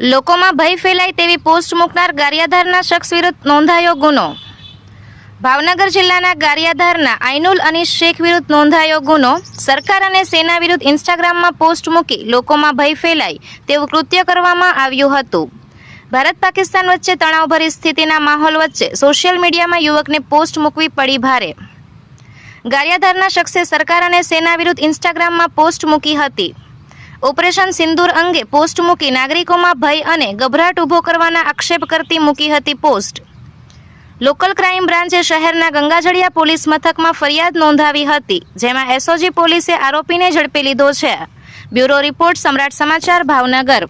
લોકોમાં ભય ફેલાય તેવી પોસ્ટ મૂકનાર ગારિયાધારના શખ્સ વિરુદ્ધ નોંધાયો ગુનો. ભાવનગર જિલ્લાના ગારિયાધારના આઈનુલ અનીસ શેખ વિરુદ્ધ નોંધાયો ગુનો. સરકાર અને સેના વિરુદ્ધ ઇન્સ્ટાગ્રામમાં પોસ્ટ મૂકી લોકોમાં ભય ફેલાય તેવું કૃત્ય કરવામાં આવ્યું હતું. ભારત પાકિસ્તાન વચ્ચે તણાવભરી સ્થિતિના માહોલ વચ્ચે સોશિયલ મીડિયામાં યુવકને પોસ્ટ મૂકવી પડી ભારે. ગારિયાધારના શખ્સે સરકાર અને સેના વિરુદ્ધ ઇન્સ્ટાગ્રામમાં પોસ્ટ મૂકી હતી. ઓપરેશન સિંદૂર અંગે પોસ્ટ મૂકી નાગરિકોમાં ભય અને ગભરાટ ઊભો કરવાના આક્ષેપ કરતી મૂકી હતી પોસ્ટ. લોકલ ક્રાઇમ બ્રાન્ચે શહેરના ગંગાજળિયા પોલીસ મથકમાં ફરિયાદ નોંધાવી હતી, જેમાં એસઓજી પોલીસે આરોપીને ઝડપી લીધો છે. બ્યુરો રિપોર્ટ સમ્રાટ સમાચાર ભાવનગર.